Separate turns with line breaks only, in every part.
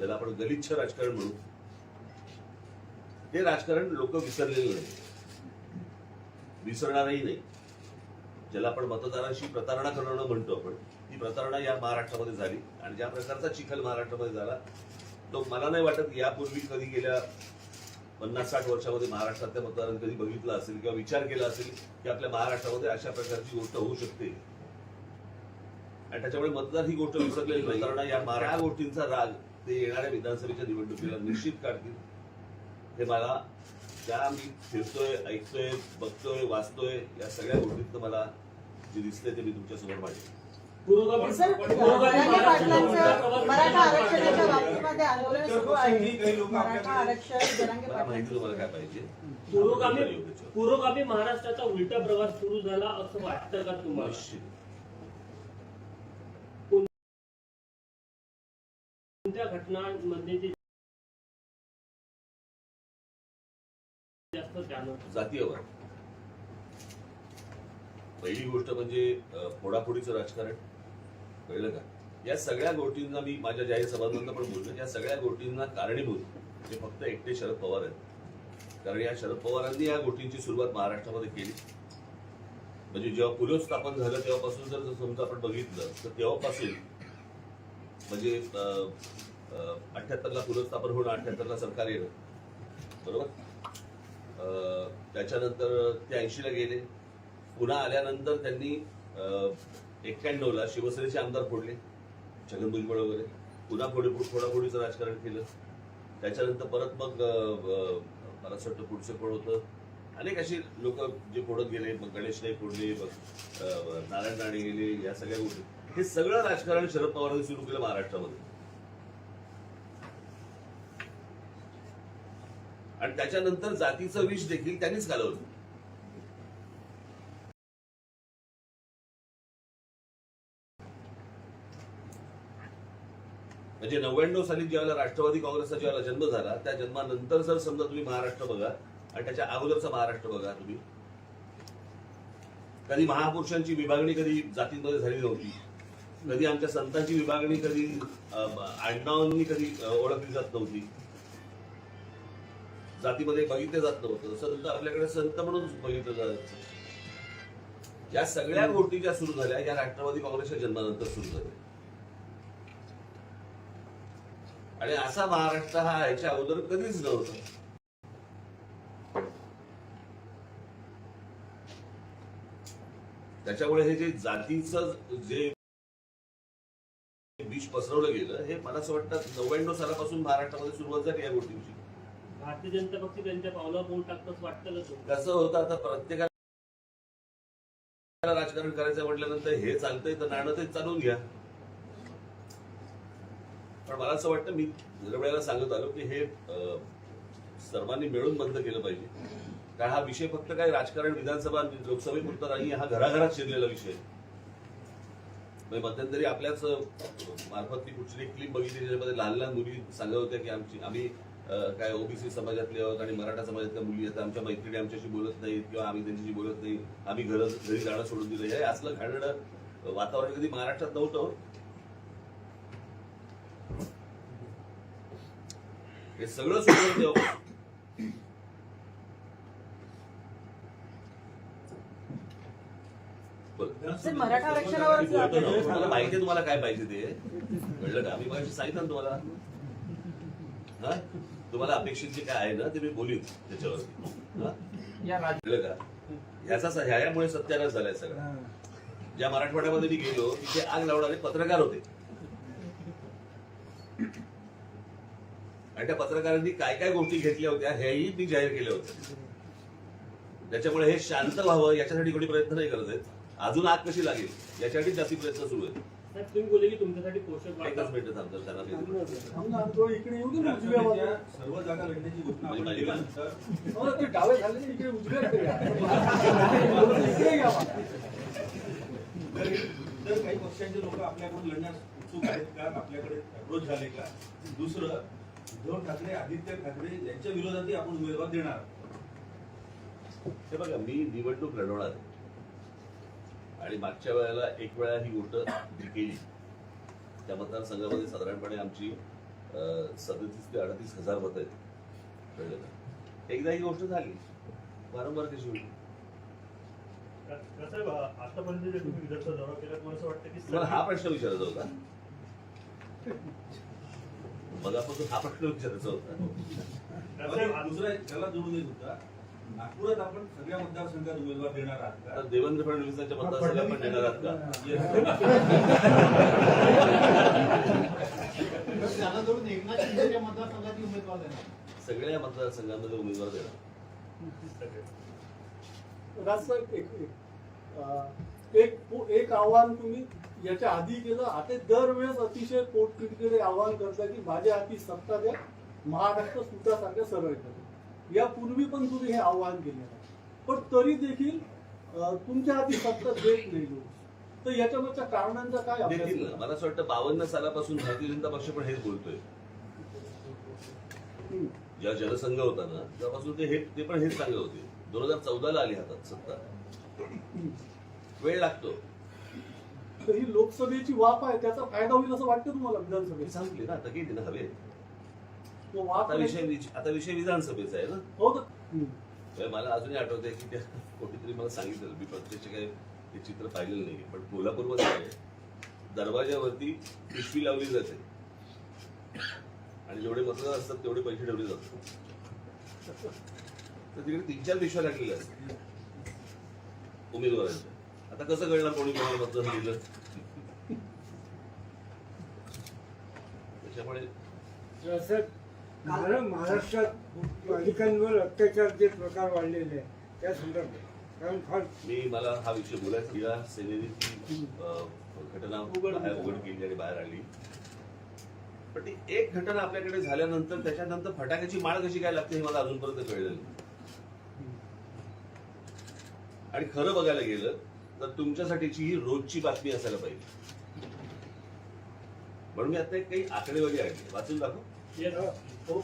ज्याला आपण गलिच्छ राजकारण म्हणू. ते राजकारण लोक विसरलेलं नाही विसरणारही नाही ज्याला आपण मतदारांशी प्रतारणा करणं म्हणतो आपण ती प्रतारणा या महाराष्ट्रामध्ये झाली आणि ज्या प्रकारचा चिखल महाराष्ट्रामध्ये झाला तो मला नाही वाटत यापूर्वी कधी गेल्या पन्नास साठ वर्षामध्ये महाराष्ट्रातल्या मतदारांनी कधी बघितलं असेल किंवा विचार केला असेल की आपल्या महाराष्ट्रामध्ये अशा प्रकारची गोष्ट होऊ शकते. आणि त्याच्यामुळे मतदार ही गोष्ट विसरलेली नाही कारण या या गोष्टींचा राग ते येणाऱ्या विधानसभेच्या निवडणुकीला निश्चित काढतील. हे मला त्या मी फिरतोय ऐकतोय बघतोय वाचतोय या सगळ्या गोष्टीत मला जे दिसतंय ते मी तुमच्यासमोर मांडेन.
पुरोगामी
सर
पुरोगामी
जरांगे
महाराष्ट्राचा
पाटलांचं मराठा आरक्षणाच्या
उलटा
बाबतीमध्ये आंदोलन सुरू आहे. मराठा आरक्षण जरांगे
मला माहिती तुम्हाला काय पाहिजे?
पुरोगामी. पुरोगामी महाराष्ट्राचा उलटा प्रवास सुरू झाला असं वाटतं का तुम्हाला
निश्चित
कोणत्या घटनांमध्ये जे जास्त जाणवतं
पहिली गोष्ट म्हणजे फोडाफोडीचं राजकारण. कळलं का? या सगळ्या गोष्टींना मी माझ्या जाहीर सभांमधनं पण बोलतो या सगळ्या गोष्टींना कारणीभूत हे फक्त एकटे शरद पवार आहेत. कारण या शरद पवारांनी या गोष्टींची सुरुवात महाराष्ट्रामध्ये केली. म्हणजे जेव्हा पुनर्स्थापन झालं तेव्हापासून जर समजा आपण बघितलं तर तेव्हापासून म्हणजे अठ्ठ्याहत्तरला पुनर्स्थापन होणं अठ्ठ्याहत्तरला सरकार येणं. बरोबर? त्याच्यानंतर ते ऐंशीला गेले. पुन्हा आल्यानंतर त्यांनी एक्क्याण्णवला शिवसेनेचे आमदार फोडले छगन भुजबळ वगैरे. पुन्हा फोडी फोडाफोडीचं राजकारण केलं. त्याच्यानंतर परत मग मला असं वाटतं पुढचं कोण होतं. अनेक अशी लोक जे फोडत गेले मग गणेश नाही फोडले मग नारायण राणे गेले या सगळ्या गोष्टी. हे सगळं राजकारण शरद पवारांनी सुरू केलं महाराष्ट्रामध्ये. आणि त्याच्यानंतर जातीचं विष देखील त्यांनीच घालवलं. म्हणजे नव्याण्णव साली ज्यावेळेला राष्ट्रवादी काँग्रेसचा ज्यावेळेला जन्म झाला त्या जन्मानंतर जर समजा तुम्ही महाराष्ट्र बघा आणि त्याच्या अगोदरचा महाराष्ट्र बघा तुम्ही. कधी महापुरुषांची विभागणी कधी जातींमध्ये झाली नव्हती. कधी आमच्या संतांची विभागणी कधी आडनावांनी कधी ओळखली जात नव्हती. जातीमध्ये बघितलं जात नव्हतं. संत आपल्याकडे संत म्हणून बघितलं जात या सगळ्या गोष्टी ज्या सुरू झाल्या या राष्ट्रवादी काँग्रेसच्या जन्मानंतर सुरू झाल्या. आणि असा महाराष्ट्र हा ह्याच्या अगोदर कधीच नव्हता. त्याच्यामुळे हे जे जातीचं जे विष पसरवलं गेलं हे मला असं वाटतं नव्याण्णव सालापासून महाराष्ट्रामध्ये सुरुवात झाली या गोष्टींची.
भारतीय जनता पक्ष त्यांच्या पावला पाऊल टाकतं वाटतं
कसं होतं आता प्रत्येकाला राजकारण करायचं म्हटल्यानंतर हे चालतंय तर नाणं ते चालवून घ्या. पण मला असं वाटतं मी वेळेला सांगत आलो की हे सर्वांनी मिळून बंद केलं पाहिजे. कारण हा विषय फक्त काय राजकारण विधानसभा लोकसभेपुरता नाही हा घराघरात शिरलेला विषय म्हणजे मध्यंतरी आपल्याच मार्फत ती कुठली क्लिप बघितली ज्याच्यामध्ये लहान लहान मुली सांगत होत्या की आमची आम्ही काय ओबीसी समाजातले आहोत आणि मराठा समाजातल्या मुली आहेत आमच्या मैत्रिणी आमच्याशी बोलत नाहीत किंवा आम्ही त्यांच्याशी बोलत नाही आम्ही घर घरी जाणं सोडून दिलं. हे असलं घाणेरडं वातावरण कधी महाराष्ट्रात नव्हतं. हो. सगळं. सर
मराठा आरक्षणावर
तुम्हाला माहिती आहे तुम्हाला काय पाहिजे ते. कळलं का? मी माझी सांगितलं ना तुम्हाला. हा? तुम्हाला अपेक्षित जे काय आहे ना ते मी बोलीन त्याच्यावरती. का? ह्यामुळे सत्यानाश झालाय सगळा. ज्या मराठवाड्यामध्ये मी गेलो तिथे आग लावणारे पत्रकार होते. आणि त्या पत्रकारांनी काय काय गोष्टी घेतल्या होत्या हेही मी जाहीर केल्या होत्या. त्याच्यामुळे हे शांत व्हावं याच्यासाठी कोणी प्रयत्न नाही करत आहेत. अजून आग कशी लागेल याच्यासाठी जास्ती प्रयत्न सुरू आहेत.
तुम्ही बोलले की तुमच्यासाठी पोषक
एकच
वाटा
मिनिट थांबतात त्यांना मी-
इकडे येऊ दे ना उजव्या बाजूला. सर्व जागा लढण्याची घोषणा
म्हणजे
आपण
हो, ते डावे झाले तर इकडे उजव्याकडे या. इकडे या. बा.
जर जर काही पक्षांचे लोक आपल्याकडून लढण्यास उत्सुक आहेत का? आपल्याकडे अप्रोच झाले का? दुसरं उद्धव ठाकरे आदित्य ठाकरे यांच्या विरोधातही आपण उमेदवार देणार.
हे बघा मी निवडणूक लढवणार आहे. आणि मागच्या वेळेला एक वेळा ही गोष्ट केली. त्या मतदारसंघामध्ये साधारणपणे आमची सदतीस ते अडतीस हजार मत आहेत. एकदा ही गोष्ट झाली. वारंवार कशी होईल?
केला तुम्हाला असं वाटतं की
मला हा प्रश्न विचारायचा होता? मगापासून हा प्रश्न विचारायचा होता.
दुसरा त्याला जोडून देत होता. नागपुरात आपण सगळ्या मतदारसंघात उमेदवार देणार आहात
आता
का
देवेंद्र फडणवीसांच्या मतदारसंघात पण देणार आहात का?
Yes.
त्याला जोडून एकनाथ शिंदेच्या मतदारसंघातील उमेदवार देणार.
सगळ्या मतदारसंघांमध्ये उमेदवार देणार.
राजसाहेब एक एक अं, एक पो- एक आव्हान तुम्ही याच्या आधी केलं. आता दरवेळेस अतिशय पोटतिडकीने आव्हान करता की माझ्या हाती सत्ता द्या. महाराष्ट्र सुटासारखं सरळ करेल यापूर्वी पण तुम्ही हे आव्हान केलेलं आहे. पण तरी देखील तुमच्या हाती सत्ता देत नाही तर याच्यामागच्या कारणांचा काय?
मला असं वाटतं बावन्न सालापासून भारतीय जनता पक्ष पण हेच बोलतोय. ज्या जनसंघ होता ना तेव्हापासून ते हे ते पण हेच सांगत होते. दोन हजार चौदाला आली हातात सत्ता. वेळ लागतो.
तर ही लोकसभेची वाफ आहे त्याचा फायदा होईल असं वाटतं तुम्हाला विधानसभेत?
सांगितले ना आता किती हवे आता विषय विच- आता विषय विधानसभेचा आहे ना.
हो तर.
तर मला अजूनही आठवतंय की त्या कोणीतरी मला सांगितलं मी प्रत्यक्ष काही हे चित्र पाहिलेलं नाही पण कोल्हापूरमध्ये आहे, दरवाजावरती पिशवी लावली जाते. आणि जेवढे मतदार असतात तेवढे पैसे ठेवले जातात. तर तिकडे तीन चार पिशव्या लागलेल्या असतात उमेदवारांच्या. आता कसं कळणार कोणी कोणाला मतदान दिलं? त्याच्यामुळे
महाराष्ट्रात बालिकांवर अत्याचारचे प्रकार वाढलेले त्या संदर्भात. कारण फार
मी मला हा विषय बोलायचा या सेनेने ती अं, घटना उघड केली आणि बाहेर आली पण ती एक घटना आपल्याकडे झाल्यानंतर त्याच्यानंतर फटाक्याची माळ कशी काय लागते हे मला अजूनपर्यंत कळलेलं नाही. आणि खरं बघायला गेलं तर तुमच्यासाठीची ही रोजची बातमी असायला पाहिजे. म्हणून मी आता एक काही आकडेवारी आहे वाचून दाखव.
हो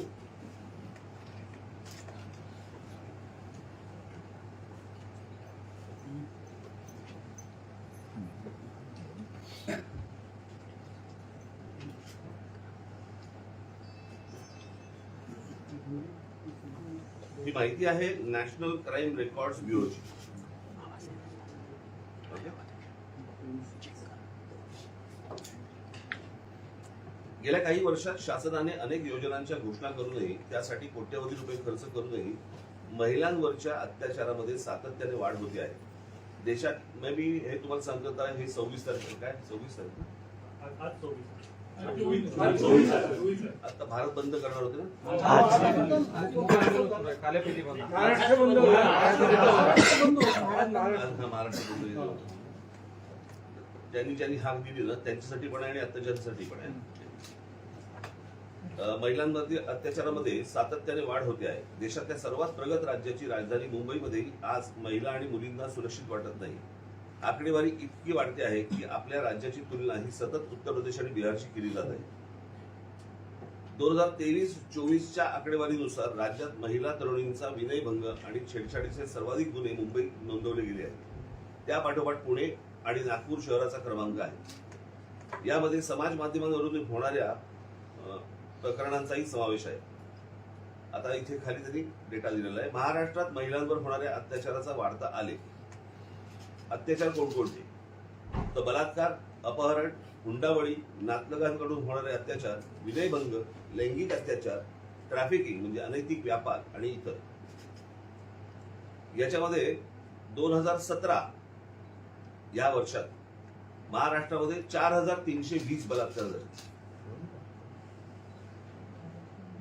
ही माहिती आहे नॅशनल क्राईम रेकॉर्ड्स ब्युरोची गेल्या काही वर्षात शासनाने अनेक योजनांच्या घोषणा करूनही त्यासाठी कोट्यवधी रुपये खर्च करूनही महिलांवरच्या अत्याचारामध्ये सातत्याने वाढ होते आहे. देशात मे बी हे तुम्हाला सांगत आहे हे सव्वीस तारखेला काय? सव्वीस तारीख आता भारत बंद करणार होते ना?
महाराष्ट्र
होतं.
हा ज्यांनी ज्यांनी हाक दिली ना त्यांच्यासाठी पण आहे आणि अत्याचारासाठी पण आहे. अं, महिलांमध्ये अत्याचारामध्ये सातत्याने वाढ होते आहे. देशातल्या सर्वात प्रगत राज्याची राजधानी मुंबईमध्ये आज महिला आणि मुलींना सुरक्षित वाटत नाही. आकडेवारी इतकी वाढते आहे की आपल्या राज्याची तुलना ही सतत उत्तर प्रदेश आणि बिहारशी केली जात आहे. दोन हजार तेवीस चोवीसच्या आकडेवारीनुसार राज्यात महिला तरुणींचा विनयभंग आणि छेडछाडीचे सर्वाधिक गुन्हे मुंबईत नोंदवले गेले आहेत. त्यापाठोपाठ पुणे आणि नागपूर शहराचा क्रमांक आहे. यामध्ये समाज माध्यमांवरून होणाऱ्या प्रकरणांचाही समावेश आहे. आता इथे खाली तरी डेटा दिलेला आहे. महाराष्ट्रात महिलांवर होणाऱ्या अत्याचाराचा वाढता आलेख. अत्याचार कोणकोणते तर बलात्कार अपहरण हुंडावळी नातलगांकडून होणारे अत्याचार विनयभंग लैंगिक अत्याचार ट्रॅफिकिंग म्हणजे अनैतिक व्यापार आणि इतर. याच्यामध्ये दोन हजार सतरा या वर्षात महाराष्ट्रामध्ये चार हजार तीनशे वीस बलात्कार झाले.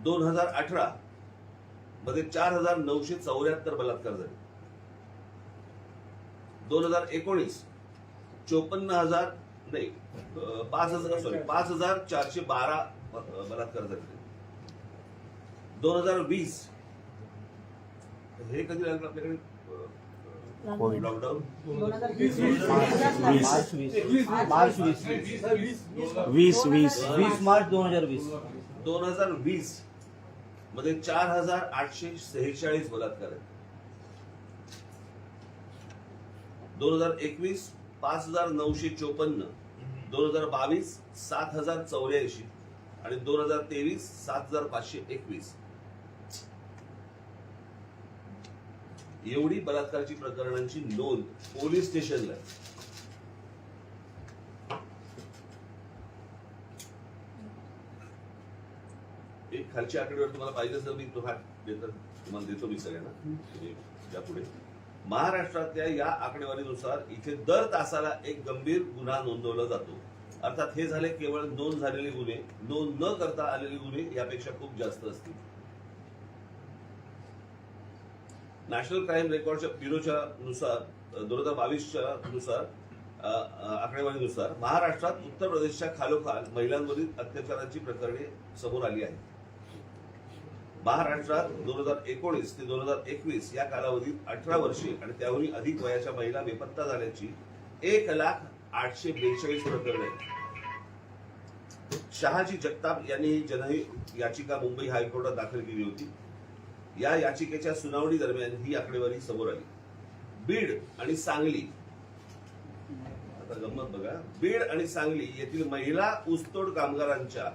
दोन हजार अठरा मध्ये चार हजार नऊशे चौऱ्याहत्तर बलात्कार झाले. दोन हजार एकोणीस चोपन्न हजार नाही पाच हजार सॉरी पाच हजार चारशे बारा बलात्कार झाले. दोन हजार वीस हे कधी लागलं आपल्याकडे? लॉकडाऊन
वीस,
वीस.
वीस
मार्च
दोन
हजार वीस.
दोन हजार वीस. मध्ये चार हजार आठशे सेहेचाळीस बलात्कार आहेत दोन हजार एकवीस पाच हजार नऊशे चोपन्न दोन हजार बावीस सात हजार चौऱ्याऐंशी आणि दोन हजार तेवीस सात हजार पाचशे एकवीस एवढी बलात्काराची प्रकरणांची नोंद पोलीस स्टेशनला आहे. खालची आकडेवारी तुम्हाला पाहिजे असेल मी तुम्हाला देतो तुम्हाला देतो मी सगळ्यांना. म्हणजे महाराष्ट्रातल्या या आकडेवारीनुसार इथे दर तासाला एक गंभीर गुन्हा नोंदवला जातो. अर्थात हे झाले केवळ नोंद झालेले गुन्हे. नोंद न करता आलेले गुन्हे यापेक्षा खूप जास्त असतील. नॅशनल क्राईम रेकॉर्डच्या ब्युरोच्या नुसार दोन हजार बावीसच्या नुसार आकडेवारीनुसार महाराष्ट्रात उत्तर प्रदेशच्या खालोखाल महिलांवरील अत्याचाराची प्रकरणे समोर आली आहेत. महाराष्ट्रात दोन हजार एकोणीस ते दोन हजार एकवीस या कालावधीत अठरा वर्षे आणि त्याहूनही अधिक वयाच्या महिला बेपत्ता झाल्याची एक लाख आठशे बेचाळीस प्रकरणे शहाजी जगताप यांनी ही जनहित याचिका मुंबई हायकोर्टात दाखल केली होती. या याचिकेच्या सुनावणी दरम्यान ही आकडेवारी समोर आली. बीड आणि सांगली आता गंमत बघा. बीड आणि सांगली येथील महिला ऊसतोड कामगारांच्या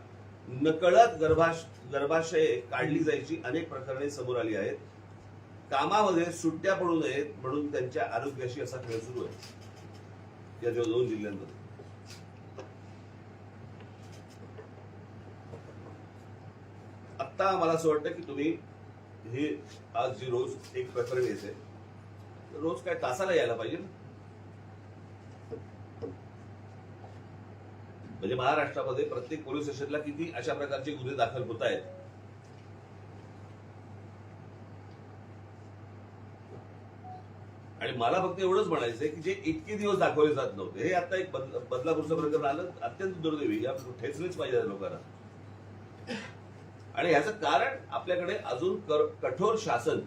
नकळत गर्भाश गर्भाशये काढली जायची अनेक प्रकरणे समोर आली आहेत. कामामध्ये सुट्ट्या पडू नयेत म्हणून त्यांच्या आरोग्याशी असा खेळ सुरू आहे. या जो दोन जिल्ह्यांमध्ये. आता मला असं वाटतं की तुम्ही हे आज जी रोज एक प्रकरण येते रोज काय तासाला यायला पाहिजे? म्हणजे महाराष्ट्रामध्ये प्रत्येक पोलीस स्टेशनला किती अशा प्रकारचे गुन्हे दाखल होत आहेत? आणि मला फक्त एवढंच म्हणायचंय की जे इतके दिवस दाखवले जात नव्हते हे आता एक बदलापूरचं प्रकरण आलं अत्यंत दुर्दैवी या ठेचलेच पाहिजे लोकांना. आणि ह्याचं कारण आपल्याकडे अजून कठोर शासन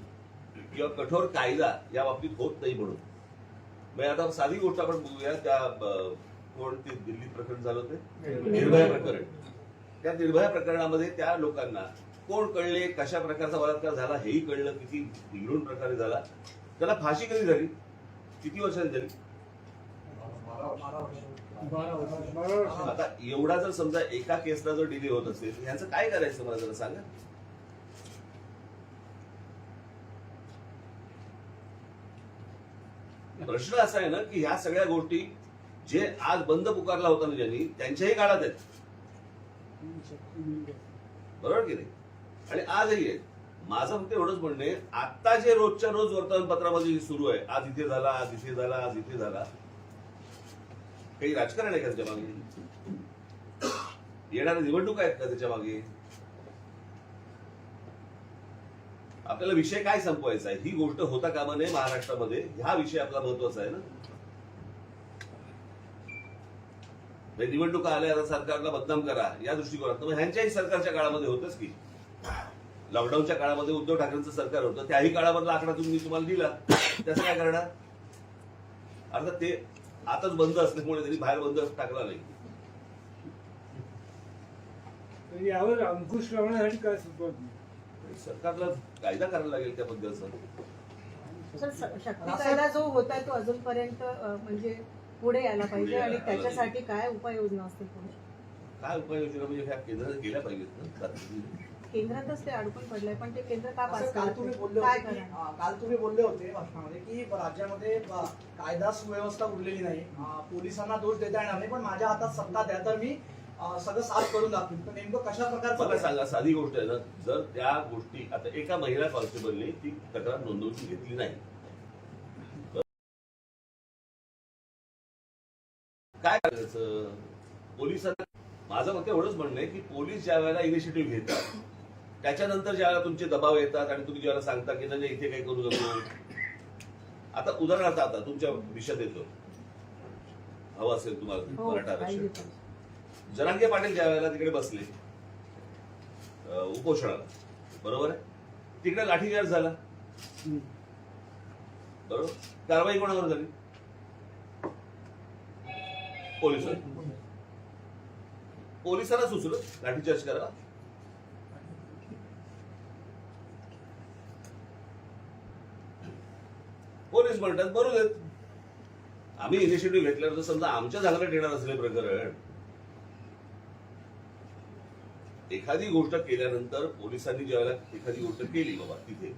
किंवा कठोर कायदा या बाबतीत होत नाही म्हणून. म्हणजे आता साधी गोष्ट आपण बघूया त्या कोण ते दिल्लीत प्रकरण झालं ते निर्भया प्रकरण. त्या निर्भया प्रकरणामध्ये त्या लोकांना कोण कळले कशा प्रकारचा बलात्कार झाला हेही कळलं किती बिघडून प्रकारे झाला. त्याला फाशी कधी झाली? किती वर्षांनी झाली? आता एवढा जर समजा एका केसला जर डिले होत असेल ह्याचं काय करायचं मला जरा सांगा. प्रश्न असा आहे ना की ह्या सगळ्या गोष्टी जे आज बंद पुकारला होता ना ज्यांनी त्यांच्याही काळात आहेत. बरोबर की नाही? आणि आजही आहेत. माझं फक्त एवढंच म्हणणं आता जे रोजच्या रोज वर्तमानपत्रामध्ये सुरू आहे आज इथे झाला आज इथे झाला आज इथे झाला काही राजकारण आहे का त्याच्यामागे? येणाऱ्या निवडणूक आहेत का त्याच्यामागे? आपल्याला विषय काय संपवायचा आहे? ही गोष्ट होता कामा नये महाराष्ट्रामध्ये. हा विषय आपला महत्त्वाचा आहे ना म्हणजे निवडणुका आल्या आता सरकारला बदनाम करा या दृष्टिकोनात. मग ह्यांच्याही सरकारच्या काळामध्ये होतच की. लॉकडाऊनच्या काळामध्ये उद्धव ठाकरेंचं सरकार होतं. त्याही काळामधला आकडा तुम्ही तुम्हाला दिला. त्याचं काय करणार? अर्थात ते आताच बंद असल्यामुळे त्यांनी बाहेर बंद टाकला नाही.
यावर अंकुश लावण्यासाठी काय सुचवत
सरकारला कायदा करायला लागेल त्या पद्धतीचा.
सर, स- शक्ती कायदा जो होता तो अजूनपर्यंत म्हणजे पुढे यायला पाहिजे आणि त्याच्यासाठी काय उपाययोजना असतील पुढे?
काय उपाययोजना म्हणजे ह्या केंद्रात गेल्या पाहिजेत ना तातडीने.
केंद्रातच ते अडकून पडलंय पण ते केंद्र का पास
काल
करत
तुम्ही
नाही?
बोलले
काय
होते की
करणार
अं, काल तुम्ही बोलले होते भाषणामध्ये की राज्यामध्ये ब- कायदा सुव्यवस्था उरलेली नाही अं, पोलिसांना दोष देता येणार नाही पण माझ्या हातात सत्ता द्या तर मी अं, सगळं साफ करून दाखवेन तर नेमकं कशा
मला
प्रकारचं
सांगा साधी गोष्ट आहे ना जर त्या गोष्टी आता एका महिला कॉन्स्टेबलने ती तक्रार नोंदवून घेतली नाही काय करायचं? पोलिसांना माझं मत एवढंच म्हणणं आहे की पोलीस ज्या वेळेला इनिशिएटिव्ह घेतात त्याच्यानंतर ज्यावेळेला तुमचे दबाव येतात आणि तुम्ही ज्यावेळेला सांगता की नाही इथे काही करू नको. आता उदाहरणार्थ आता तुमच्या विषयात येतो. हवं असेल तुम्हाला
हो,
मराठा आरक्षण. जरांगे पाटील ज्या वेळेला तिकडे बसले उपोषणाला बरोबर आहे? तिकडे लाठीचार्ज झाला. बरोबर? कारवाई कोणावर झाली? पोलिसांनी. पोलिसांना सुचलं लाठीचार्ज करा पोलीस म्हणतात बरोबर आम्ही इनिशिएटिव्ह घेतल्यानंतर समजा आमच्या झालं येणार असले प्रकरण. एखादी गोष्ट केल्यानंतर पोलिसांनी ज्यावेळेला एखादी गोष्ट केली बाबा तिथे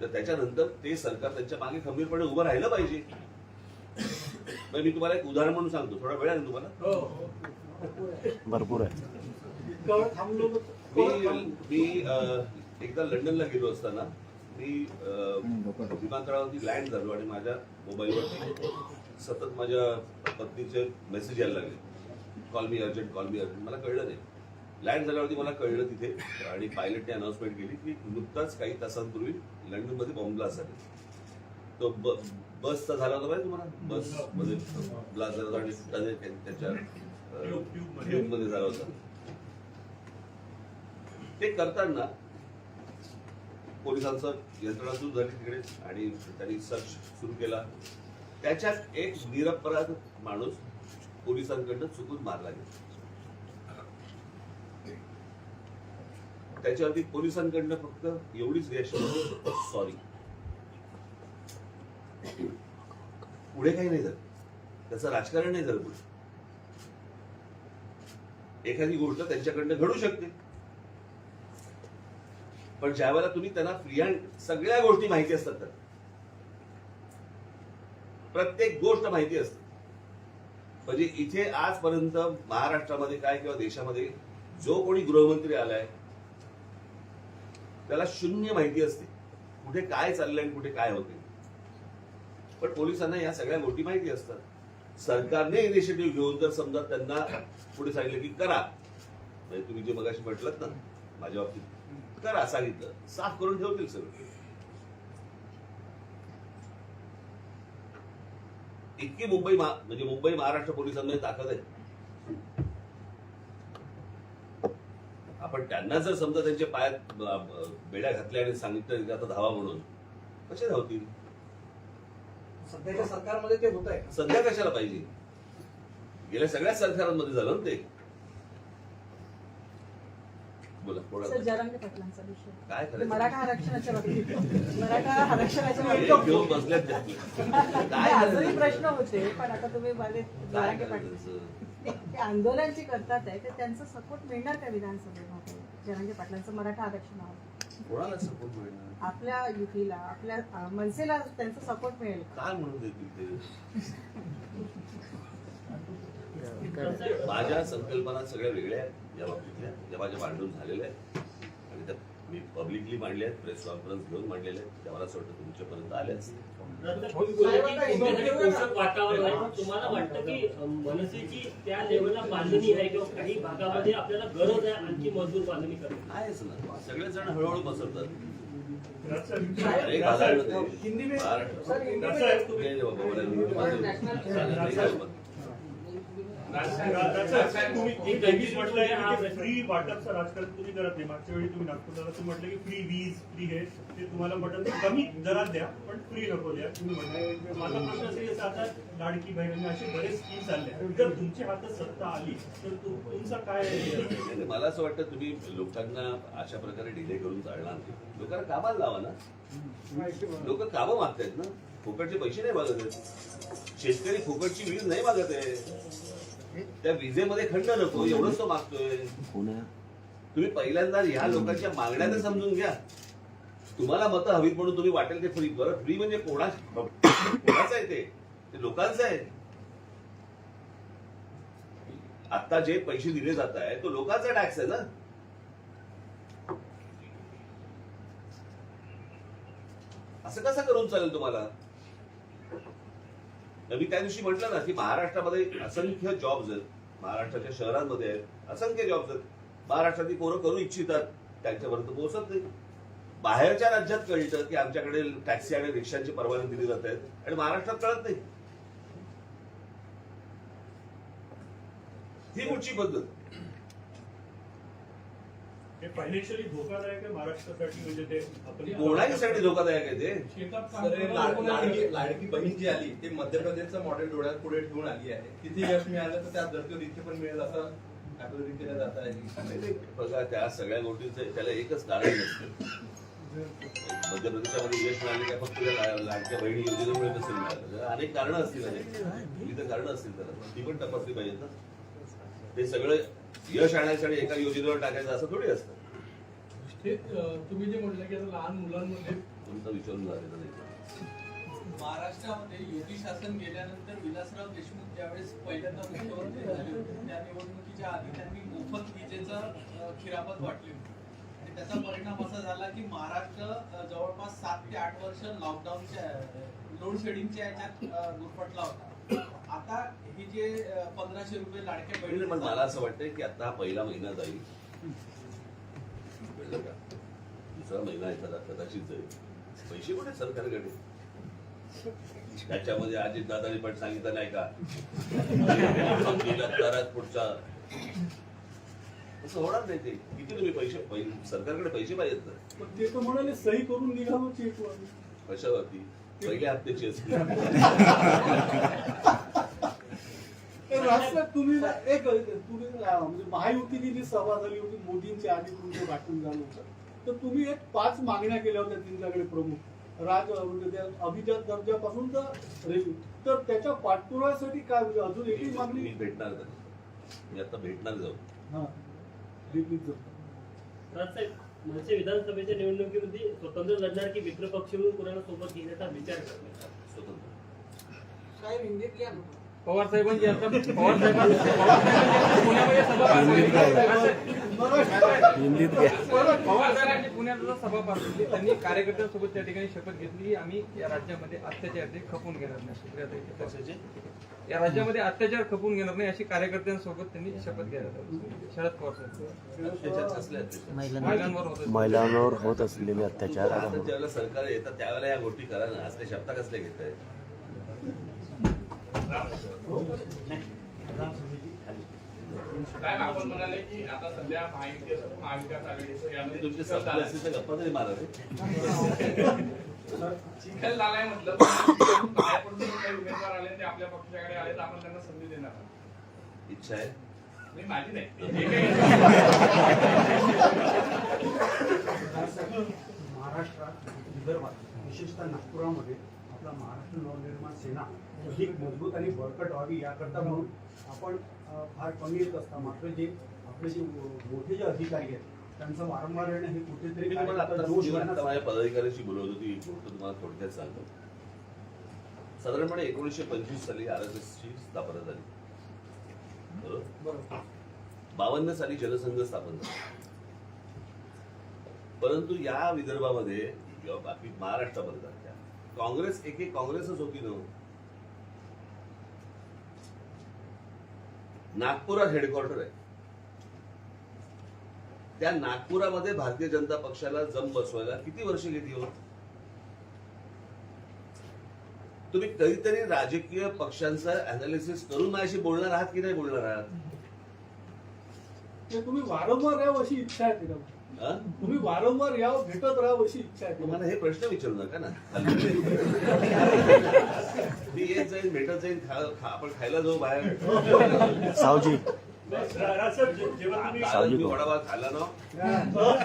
तर त्याच्यानंतर ते सरकार त्यांच्या मागे खंबीरपणे उभं राहिलं पाहिजे. मी तुम्हाला एक उदाहरण म्हणून सांगतो. थोडा वेळ आहे ना तुम्हाला.
हो
भरपूर आहे.
मी एकदा लंडनला गेलो असताना मी विमानतळावरती लँड झालो आणि माझ्या मोबाईलवरती सतत माझ्या पत्नीचे मेसेज यायला लागले. कॉल मी अर्जंट कॉल मी अर्जंट मला कळलं नाही. लँड झाल्यावरती मला कळलं तिथे आणि पायलटने अनाउन्समेंट केली की नुकताच काही तासांपूर्वी लंडनमध्ये बॉम्ब ब्लास्ट झाले. तो बसचा झाला होता माहिती तुम्हाला? बसमध्ये ब्लास्ट झाला होता आणि त्याच्या मध्ये. झाला होता. ते करताना पोलिसांचं यंत्रणा सुरू झाली तिकडे आणि त्यांनी सर्च सुरू केला. त्याच्यात एक निरपराध माणूस पोलिसांकडनं चुकून मारला गेला. त्याच्यावरती पोलिसांकडनं फक्त एवढीच रिॲक्शन सॉरी पुढे काही नाही झालं त्याचं राजकारण नाही झालं पुढे. एखादी गोष्ट त्यांच्याकडनं घडू शकते. पण ज्या वेळेला तुम्ही त्यांना फ्री हँड सगळ्या गोष्टी माहिती असतात तर प्रत्येक गोष्ट माहिती असते. म्हणजे इथे आजपर्यंत महाराष्ट्रामध्ये काय किंवा देशामध्ये जो कोणी गृहमंत्री आलाय त्याला शून्य माहिती असते. कुठे काय चाललंय आणि कुठे काय होते पण पोलिसांना या सगळ्या गोष्टी माहिती असतात. सरकारने इनिशिएटिव्ह घेऊन जर समजा त्यांना पुढे सांगितलं की करा. म्हणजे तुम्ही जे मगाशी म्हटलं ना माझ्या बाबतीत करा सांगितलं. साफ करून ठेवतील सगळं. इतकी मुंबई म्हणजे मुंबई महाराष्ट्र पोलिसांमध्ये ताकद आहे. आपण त्यांना जर समजा त्यांच्या पायात बेड्या घातल्या आणि सांगितलं आता धावा म्हणून कसे धावतील?
सध्याच्या सरकारमध्ये ते होत आहे
सध्या कशाला पाहिजे? गेल्या सगळ्या सरकारांमध्ये झालं ना ते. बोला
जरांगे पाटलांचा विषय.
काय करायचं
मराठा आरक्षणाच्या बाबतीत. मराठा आरक्षणाच्या
हे
बाबतीत
घेऊन बसल्यात त्यातले. काय
अजूनही
करायचं?
प्रश्न होते पण आता तुम्ही माझे
काय
जरांगे पाटील
करायचं?
ते ते आंदोलन जे करतात आहे ते त्यांचं सपोर्ट मिळणार का विधानसभेमध्ये. जरांगे पाटलांचं मराठा आरक्षणावर
कोणाला सपोर्ट मिळणार
आपल्या युतीला आपल्या अं, मनसेला त्यांचा सपोर्ट मिळेल. का?
काय म्हणून देतील ते? माझ्या संकल्पना सगळ्या वेगळ्या आहेत. या बाबतीतल्या ज्या माझ्या मांडून झालेल्या आहेत. आणि त्या मी पब्लिकली मांडल्या आहेत प्रेस कॉन्फरन्स घेऊन मांडलेल्या आहेत. त्या मला असं वाटतं तुमच्यापर्यंत
आहे. तुम्हाला वाटतं की अं, मनसेची त्या लेवलला बांधणी आहे किंवा काही भागामध्ये आपल्याला गरज आहे आणखी मजबूत बांधणी
आहेच ना. सगळेच जण हळूहळू बसवतात
हिंदी में
फ्री वाटपचं राजकारण तुम्ही करत नाही. मागच्या वेळी तुम्ही नागपूरला तुम्ही म्हटलं की फ्री वीज फ्री हे ते तुम्हाला म्हटलं तर कमी दरात द्या पण फ्री नको द्या. तुम्ही म्हटलं माझा प्रश्न असेल आता लाडकी बहिणी असे बरेच स्कीम चालल्या जर तुमच्या हातात सत्ता आली तर तु- तुमचा काय
मला असं वाटतं तुम्ही लोकांना अशा प्रकारे डिले करून चालणार नाही. लोकांना कामाला लावा ना. लोक कामं मागतायत ना. फुकटचे पैसे नाही मागत आहेत. शेतकरी फुकटची वीज नाही मागत आहे. त्या विजेमध्ये खंड नको एवढंच तो मागतोय. तुम्ही पहिल्यांदा ह्या लोकांच्या मागण्या तर समजून घ्या. तुम्हाला मतं हवीत म्हणून तुम्ही वाटेल ते फ्री बरं. फ्री म्हणजे कोणा कोणाचं आहे ते? लोकांचं आहे. आता जे पैसे दिले जात आहे तो लोकांचा टॅक्स आहे ना? असं कसं करून चालेल तुम्हाला? मी त्या दिवशी म्हटलं ना की महाराष्ट्रामध्ये असंख्य जॉब्स आहेत. महाराष्ट्राच्या शहरांमध्ये आहेत. असंख्य जॉब्स आहेत. महाराष्ट्रातली पोरं करू इच्छितात. त्यांच्यापर्यंत पोहोचत नाही. बाहेरच्या राज्यात कळतं की आमच्याकडे टॅक्सी आणि रिक्षांची परवानगी दिली जात आहेत आणि महाराष्ट्रात कळत नाही. ही कुठची पद्धत.
फायनान्शियली धोकादायक आहे महाराष्ट्रासाठी म्हणजे ते
कोणाहीसाठी धोकादायक आहे ते.
लाडकी लाडकी बहीण जी आली ते मध्य प्रदेशचं मॉडेल डोळ्यात पुढे ठेवून आली आहे. तिथे यश मिळालं तर त्यात धरतीवर इथे पण मिळेल असं केलं जात आहे.
बघा त्या सगळ्या गोष्टीचं त्याला एकच कारण नसतं. मध्य प्रदेशामध्ये यश मिळाले काय फक्त त्या लाडक्या बहिणी योजनेमुळे नसेल मिळालं. अनेक कारणं असतील अनेक विविध कारणं असतील त्याला. ती पण तपासली पाहिजेत ना. ते सगळं यश आणायचं आणि एका योजनेवर टाकायचं असं थोडी असतं.
हे अं, तुम्ही जे म्हटलं की आता लहान मुलांमध्ये
तुमचं विचारून झालेलं नाही
महाराष्ट्रामध्ये योगी शासन गेल्यानंतर विलासराव देशमुख ज्यावेळेस पहिल्यांदा मुख्यमंत्री झाले होते त्या निवडणुकीच्या आधी त्यांनी मोफत विजेचं अ, खिरापत वाटली होती. आणि त्याचा परिणाम असा झाला की महाराष्ट्र अ, जवळपास सात ते आठ वर्ष लॉकडाऊनच्या लोड शेडिंगच्या याच्यात अ, गुरफटला होता. आता हे जे पंधराशे रुपये लाडक्या
पहिले पण मला असं वाटतंय की आता पहिला महिना जाईल. कळलं का? दुसरा महिना एखादा कदाचित जाईल. पैसे कुठे सरकारकडे? त्याच्यामध्ये अजित दादानी पण सांगितलं नाही का? तरच पुढचा. असं होणार नाही ते. किती तुम्ही पैसे सरकारकडे पैसे पाहिजेत ना.
पण ते तर म्हणाले सही करून निघावं चेकवर.
कशावरती? पहिल्या हप्त्याची असते
तुम्ही एक तुम्ही म्हणजे महायुतीची जी सभा झाली होती मोदींच्या आधी तुमचं भाषण झालं होतं. तर तुम्ही एक पाच मागण्या केल्या होत्या त्यांच्याकडे प्रमुख. राज म्हणजे अभिजात दर्जापासून तर तर त्याच्या पाठपुराव्यासाठी काय म्हणजे अजून एकही
मी
मागणी?
भेटणार नाही. मी आता भेटणार जाऊ.
हा. दिल्लीत जाऊ.
मनसे विधानसभेच्या निवडणुकीमध्ये स्वतंत्र लढणार की मित्र पक्ष म्हणून कोणाला सोबत घेण्याचा विचार
स्वतंत्र
साहेब घ्या
पवार साहेबांची आता पवार साहेबांची पवार साहेबांची पुण्यामध्ये सभा पार
हिंदीत घ्या
पवार साहेबांची पुण्यात आता सभा पार पडली त्यांनी कार्यकर्त्यांसोबत त्या ठिकाणी शपथ घेतली. की आम्ही या राज्यामध्ये अत्याचार ते खपून घेणार नाही. सुप्रियाताई ते तसेच. या राज्यामध्ये अत्याचार खपून घेणार नाही अशी कार्यकर्त्यांसोबत त्यांनी शपथ घ्यायला शरद पवार महिलांवर. होत असलेले.
महिलांवर होत असलेले अत्याचार.
आता ज्यावेळेला सरकार येतात त्यावेळेला या गोष्टी करा ना. असले शब्द कसले घेत
आपण म्हणाले की आता सध्या महाविकास आघाडीचं यामध्ये
तुमचे
झालाय.
असतील तर गप्पा तरी मारा
चिखल झालाय म्हटलं काही उमेदवार आले ते आपल्या पक्षाकडे आले तर आपण त्यांना संधी देणार आहोत.
इच्छा आहे.
नाही माझी नाही. जे काही
महाराष्ट्रात विदर्भात विशेषतः नागपुरामध्ये आपला महाराष्ट्र नवनिर्माण सेना अधिक मजबूत आणि बळकट व्हावी याकरता म्हणून आपण अ, फार कमी येत असता. मात्र जे आपले जे मोठे जे अधिकारी आहेत त्यांचं वारंवार येणं हे कुठेतरी
माझ्या पदाधिकाऱ्याशी बोलवत होती गोष्ट तुम्हाला थोडक्यात सांगतो साधारणपणे एकोणीसशे पंचवीस साली आर एस एस ची स्थापना झाली. बरोबर? बावन्न साली जनसंघ स्थापन झाला. परंतु या विदर्भामध्ये किंवा बाकी महाराष्ट्रामध्ये काँग्रेस एक एक काँग्रेसच होती ना नागपुरात हेडक्वार्टर आहे. त्या नागपुरामध्ये भारतीय जनता पक्षाला जम बसवायला किती वर्ष घेतली हो? तुम्ही कधीतरी राजकीय पक्षांचं अनालिसिस करून माझ्याशी बोलणार आहात की नाही बोलणार आहात?
तुम्ही वारंवार यावं अशी इच्छा आहे? तुम्ही वारंवार यावं भेटत राहावं अशी इच्छा आहे
मला हे प्रश्न विचारू नका ना. मी येत जाईन भेटत खा- आपण खायला जाऊ बाहेर.
सावजी सावजी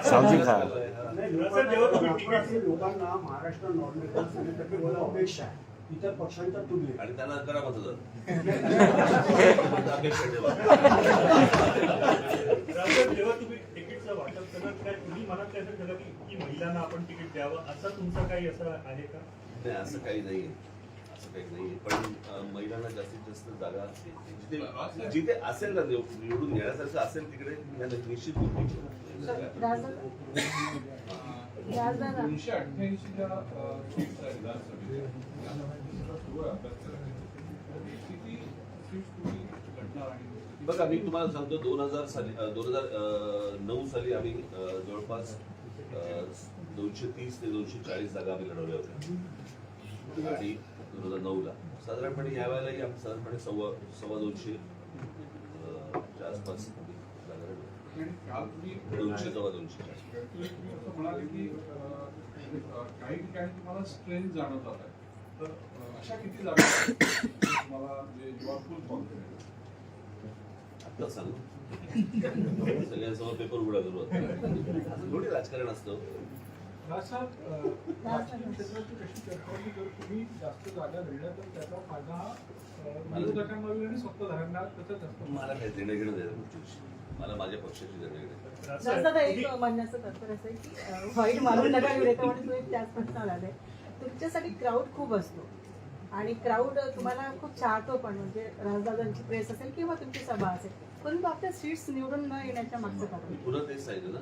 सावजी खा.
नाही, लोकांना महाराष्ट्र नवनिर्माण सेनेतर्फे मला अपेक्षा आहे. इतर पक्षांच्या तुलनेत.
आणि त्यांना करा मतदान
जेव्हा तुम्ही तिकीटचं वाटप काय तुम्ही मनात काय असं ठरवलं की की महिलांना आपण तिकीट द्यावं? असं तुमचं काही असं आहे का?
नाही असं काही नाहीये. असं काही नाहीये. पण महिलांना जास्तीत जास्त जागा जिथे जिथे असेल ना निव- निवडून घेण्यासारखं असेल तिकडे या निश्चित
दोनशे
बघा मी तुम्हाला सांगतो दोन हजार साली दोन हजार नऊ साली आम्ही जवळपास दोनशे तीस ते दोनशे चाळीस जागा आम्ही लढवल्या होत्या. आणि दोन हजार नऊ ला साधारणपणे या वेळेलाही आम्ही साधारणपणे सव्वा सव्वा दोनशे च्या आसपास
साधारण तुम्ही
दोनशे सव्वा दोनशे
म्हणाले की काही ठिकाणी तुम्हाला स्ट्रेंथ जाणवत आहे तर अशा किती जागा तुम्हाला म्हणजे युआर फुल कॉन्फिडन्स
आता सांगू. सगळ्यांसमोर पेपर उघडा करू आता. थोडी राजकारण असतं.
हा.
मला काय देणं घेणं मला माझ्या पक्षाची
दादा एक म्हणण्याचं तात्पर्य असं आहे की नका तुम्ही त्याच प्रश्नावर आले तुमच्यासाठी क्राऊड खूप असतो. आणि क्राऊड तुम्हाला खूप चाहतो पण म्हणजे राजदादांची प्रेस असेल किंवा तुमची सभा असेल परंतु आपल्या सीट्स निवडून न येण्याच्या मागचं
मी
कारण
पुन्हा तेच सांगितलं ना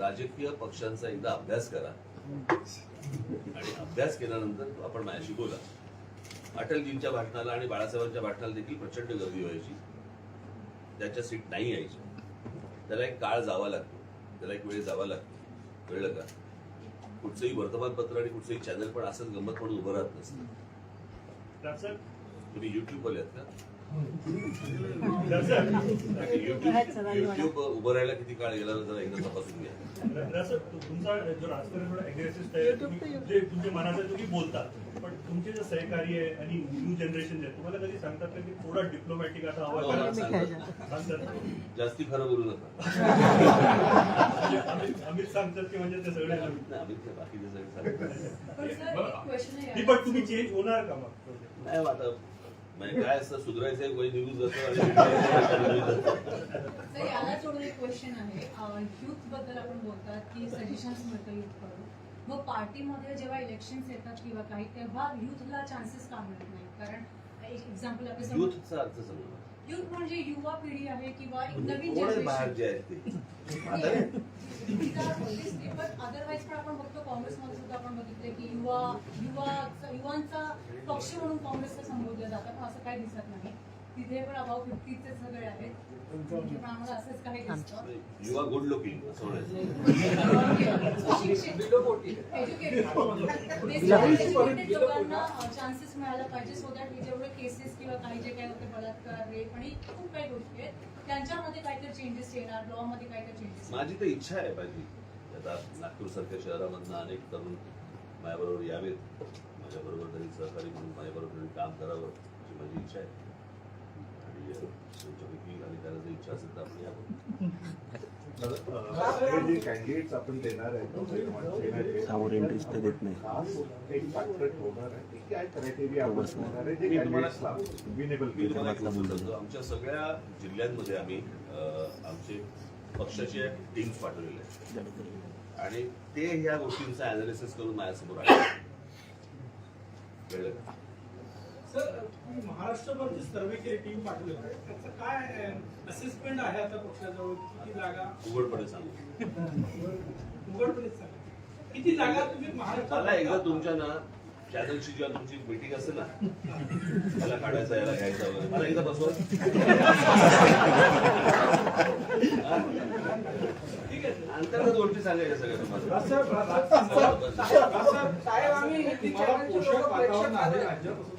राजकीय पक्षांचा एकदा अभ्यास करा. आणि अभ्यास केल्यानंतर आपण माझ्याशी बोला. अटलजींच्या भाषणाला आणि बाळासाहेबांच्या भाषणाला देखील प्रचंड गर्दी व्हायची. त्याच्या सीट नाही यायच्या त्याला एक काळ जावा लागतो. त्याला एक वेळ जावा लागतो. कळलं का? कुठचंही वर्तमानपत्र आणि कुठचंही चॅनल पण असंच गंमत म्हणून उभं राहत नसतं. तुम्ही युट्यूब वाले आहेत का? युट्यूब युट्यूब उभं राहायला किती काळ गेला जरा एकदा तपासून घ्या
तुमचा जो राजकारण थोडा अग्रेसिव्ह आहे तुम्ही जे तुमचे मनाचं तुम्ही बोलता पण तुमचे जे सहकारी आहे आणि न्यू जनरेशन आहे तुम्हाला कधी सांगतात का की थोडा डिप्लोमॅटिक आता हवा
हो,
करा?
सांगतात. जास्ती खरं बोलू नका
अमित अमित सांगतात की म्हणजे ते सगळे
नाही, आम्ही ते बाकीचे सगळे सांगतात.
पण तुम्ही चेंज होणार का मग
नाही आता म्हणजे काय असतं सुधारायचं वय निघून जातं
याला सोडून एक क्वेश्चन आहे. युथबद्दल आपण बोलतात की सजेशन्स मिळतं युथकडून मग पार्टीमध्ये जेव्हा इलेक्शन्स येतात किंवा काही तेव्हा युथला चान्सेस का मिळत नाही कारण एक एक्झाम्पल समोर
युथचा अर्थ समजा
युथ म्हणजे युवा पिढी आहे किंवा एक नवीन
आहे बाहेर
जनरेशन
जे आहेत ते.
पण अदरवाईज पण आपण बघतो काँग्रेसमध्ये सुद्धा आपण बघितले की युवा युवा युवांचा पक्ष म्हणून काँग्रेसला संबोधलं जातं. काही दिसत नाही. तिथे पण अबाव फिफ्टीचे सगळे आहेत. म्हणजे पण आम्हाला असंच काही दिसतं.
युवा गुड लुकिंग असं म्हणायचं.
सुशिक्षित एज्युकेटेड लोकांना चान्सेस मिळायला पाहिजे. सो दॅट हे जेवढे केसेस किंवा काही जे काही होते बलात्कार रेप आणि खूप काही गोष्टी आहेत त्यांच्यामध्ये काहीतरी चेंजेस येणार लॉ मध्ये काहीतरी चेंजेस
माझी तर इच्छा आहे माझी आता नागपूर सारख्या शहरामधनं अनेक तरुण माझ्याबरोबर यावेत. माझ्याबरोबर तरी सहकारी म्हणून माझ्याबरोबर काम करावं. माझी इच्छा आहे आणि तुमच्यापैकी जर इच्छा असेल तर आपण यावं
हे जे कॅन्डिडेट्स आपण देणार आहे
देत नाही
आमच्या सगळ्या जिल्ह्यांमध्ये आम्ही आमचे पक्षाचे टीम्स पाठवलेले आहेत आणि ते ह्या गोष्टींचा अनालिसिस करून माझ्यासमोर आले?
सर महाराष्ट्रभरची सर्वे केली टीम पाठवली त्याचं काय असेसमेंट आहे आता पक्षाजवळ? किती जागा?
उघडपणे सांगू.
उघडपणे सांगा. किती जागा तुम्ही
मला एकदा तुमच्या ना चॅनलची जेव्हा तुमची मीटिंग असेल ना याला काढायचा याला घ्यायचा वगैरे. मला एकदा बसवा.
ठीक आहे.
अंतर्गत गोष्टी सांगायच्या सगळ्या तुम्हाला.
पोषक वातावरण आहे राज्यापासून.